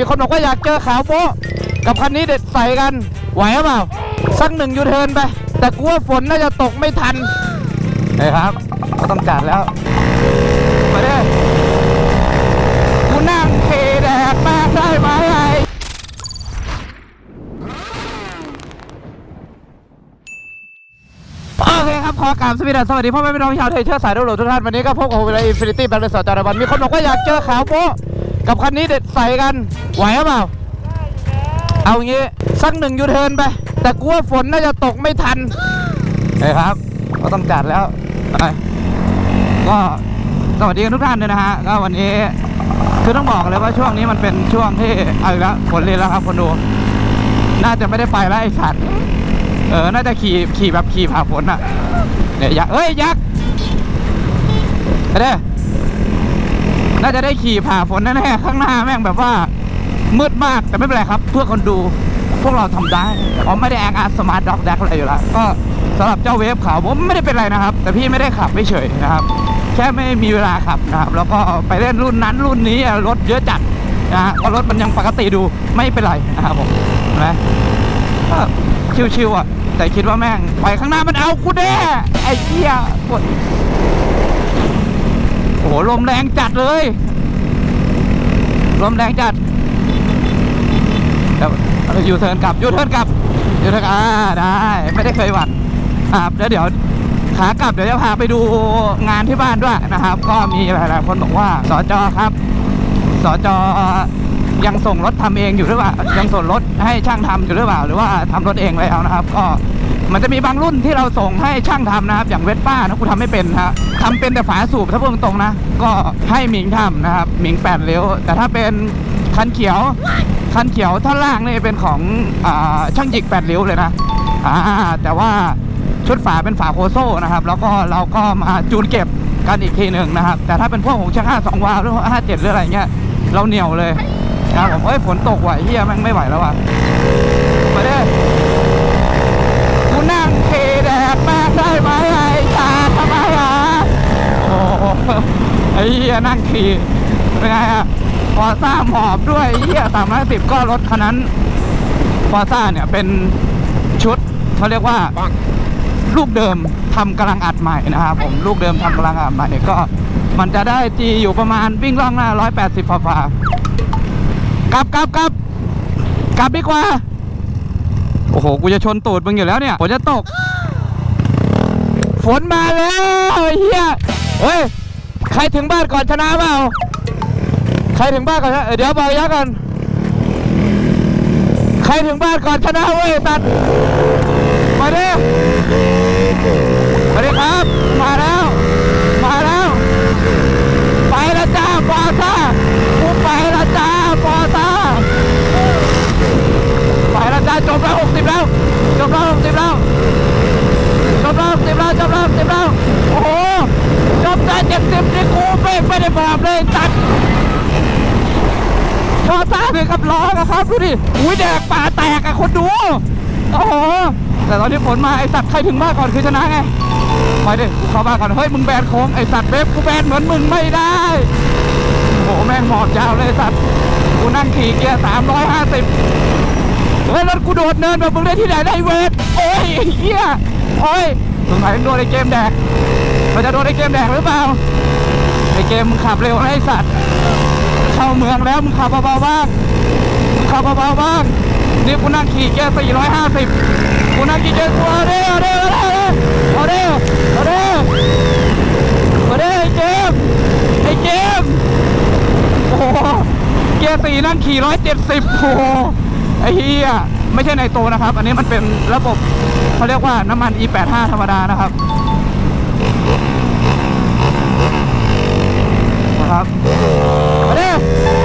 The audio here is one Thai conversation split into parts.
มีคนบอกว่าอยากเจอขาวโป๊ะกับคันนี้เด็ดใส่กัน ไหวหรือเปล่า สักหนึ่งยูเทิร์นไป แต่กูว่าฝนน่าจะตกไม่ทันเฮ้ยครับ ก็ต้องจัดแล้ว มาเด้กูนั่งเคแดกแม่งได้ไหมไอ้โอเคครับ ขอกราบสวัสดีสวัสดีพ่อแม่พี่น้องชาวไทยเชื้อสายดาวโหลทุกท่าน วันนี้ก็พบกับผมเวลาอินฟินิตี้แบงค์ในสอจารบันมีคนบอกว่าอยากเจอขาวโป๊ะ กับคันนี้เด็ดใส่กัน ไหวหรือเปล่า เอางี้สักหนึ่งยูเทิร์นไป แต่กูว่าฝนน่าจะตกไม่ทันเฮ้ยครับ ก็ต้องจัดแล้วไปก็สวัสดีกันทุกท่านเลยนะฮะก็วันนี้คือต้องบอกเลยว่าช่วงนี้มันเป็นช่วงที่เอาอีกแล้วฝนเรียนแล้วครับคนดู น่าจะไม่ได้ไปแล้วไอ้สัตว์เออ น่าจะขี่ขี่แบบขี่ผ่าฝนอะเนี่ยยักษ์เอ้ยยักษ์ไปเด้อ น่าจะได้ขี่ผ่าฝนแน่ๆข้างหน้าแม่งแบบว่ามืดมากแต่ไม่เป็นไรครับ เพื่อคนดูพวกเราทำได้อ๋อไม่ได้แอคอาร์สมาร์ทด็อกแดกอะไรอยู่แล้วก็สำหรับเจ้าเวฟขาวผมไม่ได้เป็นไรนะครับ แต่พี่ไม่ได้ขับไม่เฉยนะครับ แค่ไม่มีเวลาขับนะครับ แล้วก็ไปเล่นรุ่นนั้นรุ่นนี้รถเยอะจัดนะฮะก็รถมันยังปกติดูไม่เป็นไรนะครับผมเห็นไหมก็ชิวๆอะแต่คิดว่าแม่งไปข้างหน้ามันเอากูแน่ไอ้เหี้ยปวด โอ้โหลมแรงจัดเลย ลมแรงจัดเดี๋ยวยูเทิร์นกลับยูเทิร์นกลับยูเทิร์นกลับอ่าได้ ไม่ได้เคยหวั่นครับแล้วเดี๋ยวขากลับเดี๋ยวจะพาไปดูงานที่บ้านด้วยนะครับ ก็มีหลายๆคนบอกว่าสจครับสจยังส่งรถทำเองอยู่หรือเปล่ายังส่งรถให้ช่างทำอยู่หรือเปล่า หรือว่าทำรถเองแล้วนะครับ ก็ มันจะมีบางรุ่นที่เราส่งให้ช่างทำนะครับ อย่างเวสป้านะกูทำไม่เป็นฮะทำเป็นแต่ฝาสูบถ้าพูดตรงๆนะ ก็ให้หมิงทำนะครับ หมิงแปดเลี้ยว แต่ถ้าเป็นคันเขียว คันเขียวท่อนล่างนี่เป็นของอช่างจิกแปดริ้ยวเลยนะอ่าแต่ว่าชุดฝาเป็นฝาโคโซ่นะครับ แล้วก็เราก็มาจูนเก็บกันอีกทีหนึ่งนะครับ แต่ถ้าเป็นพวกของช่างห้าสองวาหรือห้าเจ็ดหรืออะไรเงี้ย เราเหนียวเลยนะผมเอ้ยฝนตกว่ะเฮียแม่งไม่ไหวแล้วว่ะ เฮียนั่งขี่เป็นไงอะฟอร์ซ่าหมอบด้วยเหี้ยสามร้อยสิบก็รถคันนั้นฟอร์ซ่าเนี่ยเป็นชุดเขาเรียกว่าลูกเดิมทำกำลังอัดใหม่นะครับผมลูกเดิมทำกำลังอัดใหม่ก็ มันจะได้จีอยู่ประมาณวิ่งล่องหน้าร้อยแปดสิบฝ่าฝ่ากลับกลับกลับกลับดีกว่า โอ้โห กูจะชนตูดมึงอยู่แล้วเนี่ยฝนจะตก ฝนมาแล้วเฮียเฮ้ย ใครถึงบ้านก่อนชนะเปล่า ใครถึงบ้านก่อนนะเดี๋ยวบอกยักษ์กันใครถึงบ้านก่อนชนะเว้ยตัด มาดิมาดิครับ มาแล้ว มาแล้ว ไปแล้วจ้าปอซ่ากูไปแล้วจ้าปอซ่าไปแล้วจ้าจบแล้วหกสิบแล้ว จบแล้วหกสิบแล้ว จบแล้วหกสิบแล้วจบแล้วหกสิบแล้ว โอ้โห จบได้เจ็ดสิบนี่กูไม่ไม่ได้บอกเลยตัด ชอต้าถึงกับร้องอะครับดูดิอุ้ยแดกป่าแตกอะคนดูโอ้โหแต่ตอนที่ผลมาไอสัตว์ใครถึงบ้านก่อนคือชนะไงไปดิกูเข้าบ้านก่อนเฮ้ยมึงแบนโค้งไอสัตว์เว็บกูแบนเหมือนมึงไม่ได้โอ้โหแม่งหมอบยาวเลยสัตว์กูนั่งขี่เกียร์สามร้อยห้าสิบเฮ้ยรถกูโดดเนินแบบมึงได้ที่ไหนได้เวทโอ้ยเฮียโอ้ยสงสัยโดนไอเกมแดกมันจะโดนไอเกมแดกหรือเปล่าไอเกมมึงขับเร็วไอสัตว์ เข้าเมืองแล้วมึงขับเบาๆบ้างมึงขับเบาๆบ้างนี่กูนั่งขี่เกียร์450กูนั่งขี่เกียร์กูเอเด้อเด้เอาเด้เอาเด้เอาเด้อเด้ไอ้เกมไอ้เกมโอ้โหเกียร์สี่นั่งขี่170โอ้ไอ้เฮียไม่ใช่ในโตนะครับ อันนี้มันเป็นระบบเขาเรียกว่าน้ำมัน E85 ธรรมดานะครับนะครับ Tchau!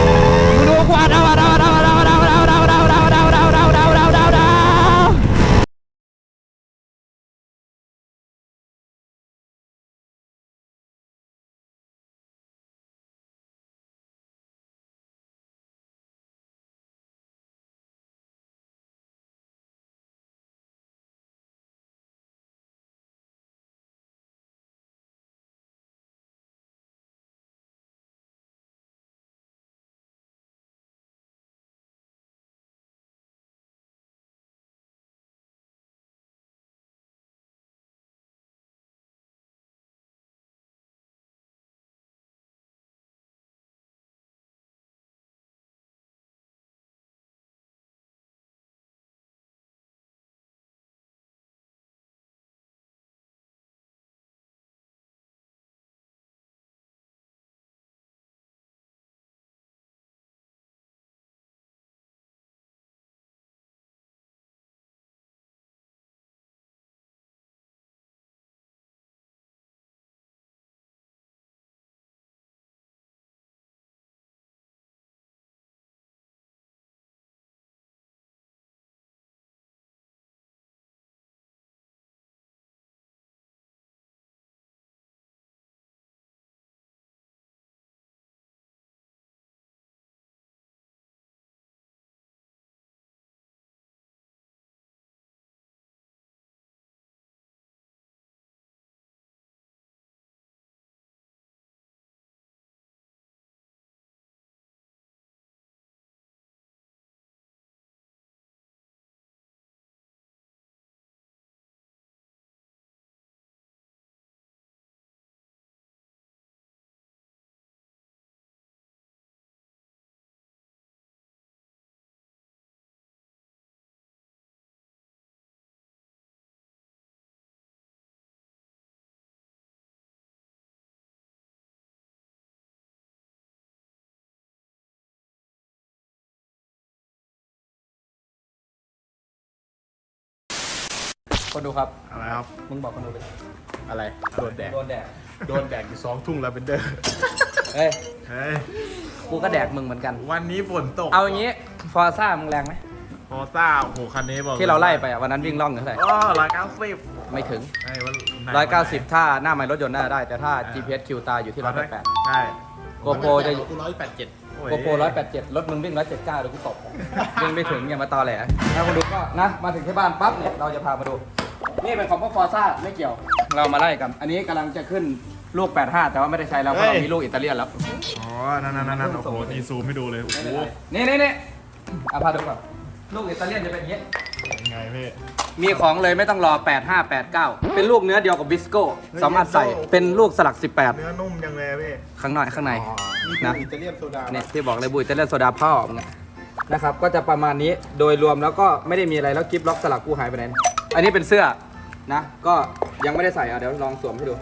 คนดูครับ อะไรครับ มึงบอกคนดูเลยอะไร โดนแดกโดนแดกโดนแดกอยู่สองทุ่งลาเวนเดอร์เอ้ย เฮ้ย กูก็แดกมึงเหมือนกัน วันนี้ฝนตกเอาอย่างงี้ ฟอร์ซ่ามึงแรงไหมพอต้าโอ้โหคันนี้บอกที่เราไล่ไปอะวันนั้นวิ่งล่องอยู่เท่าไหร่อ๋อร้อยเก้าสิบไม่ถึงไอ้วันไหนร้อยเก้าสิบถ้าหน้าไมล์รถยนต์น่าได้ แต่ถ้า GPS คิวตาอยู่ที่ร้อยแปดใช่โกโปรจะ กูร้อยแปดเจ็ดโอ้ยโกโปรร้อยแปดเจ็ดรถมึงวิ่งร้อยเจ็ดเก้าเดี๋ยวกูตบ วิ่งไม่ถึงอย่ามาตอแหลถ้ามาดูก็นะ มาถึงที่บ้านปั๊บเนี่ย เราจะพามาดู นี่เป็นของพวกฟอร์ซ่าไม่เกี่ยว เรามาไล่กัน อันนี้กำลังจะขึ้นลูก 85 แต่ว่าไม่ได้ใช้แล้วเพราะเรามีลูกอิตาเลียนแล้ว อ๋อ นั่นนั่นนั่นโอ้โหนี่ซูมให้ดูเลย โอ้โห นี่นี่นี่เอาพาดูก่อนลูกอิตาเลียนจะเป็นอย่างนี้ ยังไงพี่ มีของเลยไม่ต้องรอ 85 89 เป็นลูกเนื้อเดียวกับบิสโก้ สามารถใส่ เป็นลูกสลักเนื้อนุ่มจังเลยพี่18ข้างนอกข้างในมีนะอิตาเลียนโซดาเนี่ยที่บอกเลยบุยจะเล่นโซดาพ่อมึงอะนะครับ ก็จะประมาณนี้ โดยรวมแล้วก็ไม่ได้มีอะไรแล้วกิฟล็อกสลักกูหายไปไหน อันนี้เป็นเสื้อ นะ ก็ยังไม่ได้ใส่อะเดี๋ยวลองสวมให้ดู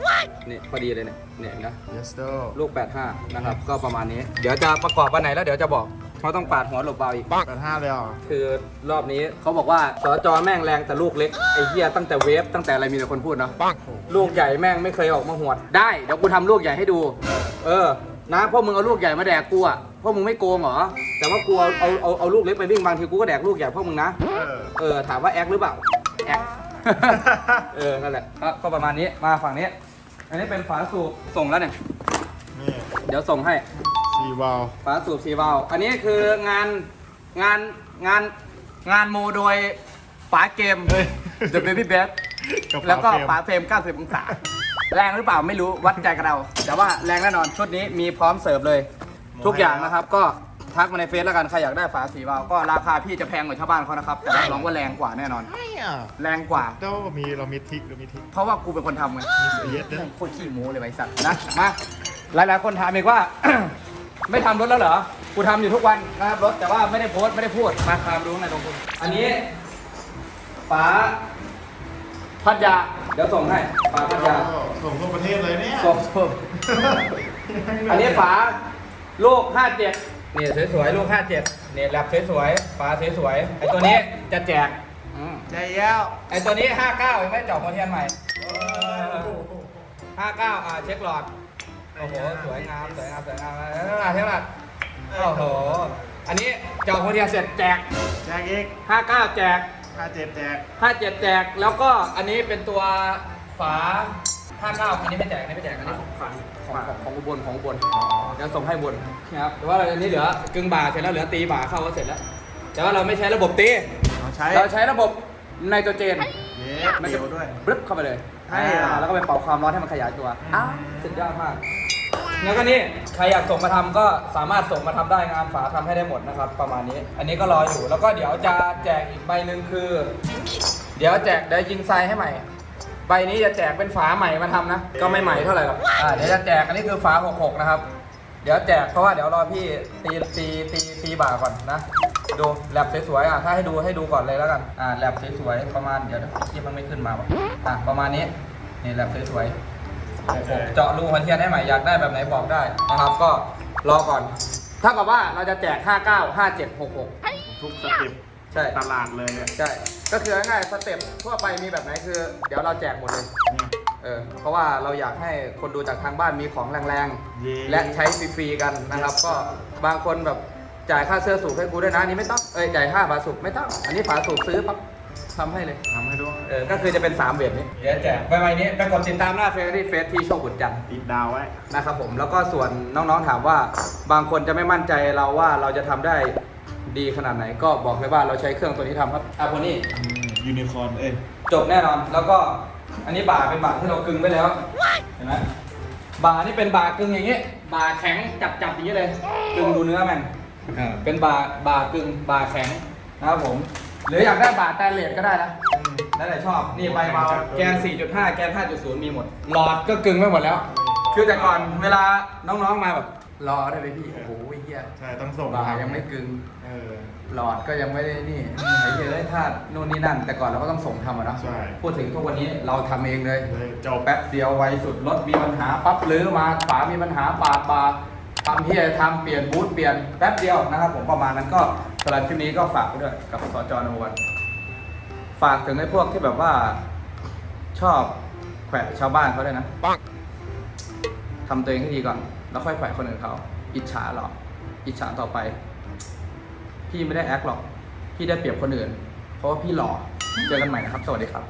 นี่พอดีเลยเนี่ยเนี่ยนะ yes โตลูก 85 นะครับ ก็ประมาณนี้ เดี๋ยวจะประกอบวันไหนแล้วเดี๋ยวจะบอก เพราะต้องปาดหัวหลบเบาอีก แปดห้าเลยเหรอคือรอบนี้เขาบอกว่าสจแม่งแรงแต่ลูกเล็ก ไอ้เหี้ยตั้งแต่เวฟตั้งแต่อะไรมีแต่คนพูดเนาะ ลูกใหญ่แม่งไม่เคยออกมาหวด ได้ เดี๋ยวกูทำลูกใหญ่ให้ดู เออ นะพวกมึงเอาลูกใหญ่มาแดกกูอะพวกมึงไม่โกงเหรอ แต่ว่ากูเอาเอาเอาเอาลูกเล็กไปวิ่งบางทีกูก็แดกลูกใหญ่พวกมึงนะ เออ เออ ถามว่าแอคหรือเปล่า แอค เออ นั่นแหละก็ก็ประมาณนี้ มาฝั่งนี้ อันนี้เป็นฝาสูบส่งแล้วเนี่ย นี่เดี๋ยวส่งให้ซีวาลฝาสูบสีวาล์วอันนี้คืองานงานงานงานโมโดยป๋าเกมเฮ้ย The Baby b a t แล้วก็ป๋าเฟรม 90 องศา แรงหรือเปล่าไม่รู้วัดใจกับเรา แต่ว่าแรงแน่นอนชุดนี้มีพร้อมเสิร์ฟเลย ทุกอย่างนะครับก็ ทักมาในเฟซแล้วกันใครอยากได้ฝาสีวาล์วก็ราคาพี่จะแพงกว่าชาวบ้านเขานะครับแต่รับรองว่าแรงกว่าแน่นอนไม่อะแรงกว่าเจ้ามีเรามีทริกเรามีทริกเพราะว่ากูเป็นคนทำไงมีเยอะด้วยโคตรขี้โม้เลยไอ้สัตว์นะมาหลายๆคนถามอีกว่า ไม่ทำรถแล้วเหรอ กูทำอยู่ทุกวันนะครับรถแต่ว่าไม่ได้โพสต์ไม่ได้พูดมาตามดูข้างในตรงคุณ อันนี้ฝาพัทยาเดี๋ยวส่งให้ฝาพัทยาส่งทั่วประเทศเลยเนี่ยส่งส่งอันนี้ฝาลูก57 นี่สวยๆลูก57นี่แลบสวยๆฝาสวยๆไอตัวนี้จะแจกอืมใจแย้วไอตัวนี้59ยังไม่เจาะหัวเทียนใหม่59อ่าเช็คหลอดโอ้โหสวยงามสวยงามสวยงามเท่าไหร่เท่าไหร่โอ้โหอันนี้เจาะหัวเทียนเสร็จแจกแจกอีก59แจกห้าเจ็ดแจก57แจกแล้วก็อันนี้เป็นตัวฝา59อันนี้ไม่แจกอันนี้ไม่แจกอันนี้ของฝา ของของของอุบลของอุบลเดี๋ยวส่งให้อุบนนะครับแต่ว่าอันนี้เหลือกึ่งบ่าเสร็จแล้วเหลือตีบ่าเข้าก็เสร็จแล้ว แต่ว่าเราไม่ใช้ระบบตีเราใช้เราใช้ระบบไนโตรเจนเย้มันเดีจะยวด้วยบรึบเข้าไปเลยใช่เหรออ่าแล้วก็ไปเป่าความร้อนให้มันขยายตัวอ้าวสุดยอดมากแล้วก็นี่ใครอยากส่งมาทำก็สามารถส่งมาทำได้งานฝาทำให้ได้หมดนะครับประมาณนี้ อันนี้ก็รออยู่แล้วก็เดี๋ยวจะแจกอีกใบหนึ่งคือ เดี๋ยวแจกเดี๋ยวยิงทรายให้ใหม่ ใบนี้จะแจกเป็นฝาใหม่มาทำนะ ก็ไม่ใหม่เท่าไหร่หรอกอ่าเดี๋ยวจะแจกอันนี้คือฝา 66 นะครับ เดี๋ยวแจกเพราะว่าเดี๋ยวรอพี่ตีตีตีตีบ่าก่อนนะ ดูแลบสวยๆอะถ้าให้ดูให้ดูก่อนเลยแล้วกัน อ่าแลบสวยๆประมาณเดี๋ยวคลิปมันไม่ขึ้นมาว่ะอะประมาณนี้นี่แลบสวยๆ เจาะรูหัวเทียนให้ใหม่อยากได้แบบไหนบอกได้นะครับ ก็รอก่อน ถ้ากับว่าเราจะแจก 59 57 66 ทุกสเต็ป ใช่ ตลาดเลยเนี่ยใช่ ก็คือง่ายๆสเต็ปทั่วไปมีแบบไหนคือ เดี๋ยวเราแจกหมดเลยนี่เออ เพราะว่าเราอยากให้คนดูจากทางบ้านมีของแรงเย้ๆ และใช้ฟรีๆกันนะครับ ก็บางคนแบบจ่ายค่าเสื้อสูบให้กูด้วยนะอันนี้ไม่ต้อง เอ้ยจ่ายค่าฝาสูบไม่ต้อง อันนี้ฝาสูบซื้อปั๊บทำให้เลย ทำให้ด้วยเออ ก็คือจะเป็น 3เวทนี้ เดี๋ยวแจกใบใบนี้ไปกดติดตามหน้าเฟซที่เฟซที่โชคบุญจันทร์ ติดดาวไว้ นะครับผมแล้วก็ส่วนน้องๆถามว่าบางคนจะไม่มั่นใจเราว่าเราจะทำได้ ดีขนาดไหนก็บอกเลยว่าเราใช้เครื่องตัวนี้ทำครับอาโพนี่ยูนิคอร์นเอ้ยจบแน่นอนแล้วก็อันนี้บ่าเป็นบ่าที่เรากึงไว้แล้วเห็นไหมบ่านี่เป็นบ่ากึงอย่างนี้บ่าแข็งจับจับอย่างนี้เลยกึงดูเนื้อมันเออเป็นบ่าบ่ากึงบ่าแข็งนะครับผม หรืออยากได้บ่าแตนเลสก็ได้นะแล้วแต่ชอบนี่ใบเบาแกน 4.5 แกน 5.0 มีหมด หลอดก็กึงไว้หมดแล้ว คือแต่ก่อนเวลาน้องๆมาแบบรอได้ไหมพี่โอ้โห เฮียใช่ต้องส่งบ่ายังไม่กึงเออ หลอดก็ยังไม่ได้นี่ไอ้เหี้ยได้ธาตุนู่นนี่นั่น แต่ก่อนเราก็ต้องส่งทำอะเนาะใช่ พูดถึงทุกวันนี้เราทำเองเลย เลยจบ แป๊บเดียวไวสุดรถมีปัญหาปั๊บลื้อมาฝามีปัญหาปาดบาทำเฮียทำเปลี่ยนบูธเปลี่ยนแป๊บเดียวนะครับผมประมาณนั้นก็สำหรับคลิปนี้ก็ฝากไว้ด้วยกับสจนวัน ฝากถึงไอ้พวกที่แบบว่า ชอบแขวะชาวบ้านเขาเลยนะทำตัวเองให้ดีก่อน แล้วค่อยแขวะคนอื่นเขาอิจฉาหรอก อิจฉาต่อไป พี่ไม่ได้แอคหรอก พี่ได้เปรียบคนอื่น เพราะว่าพี่หล่อ เจอกันใหม่นะครับ สวัสดีครับ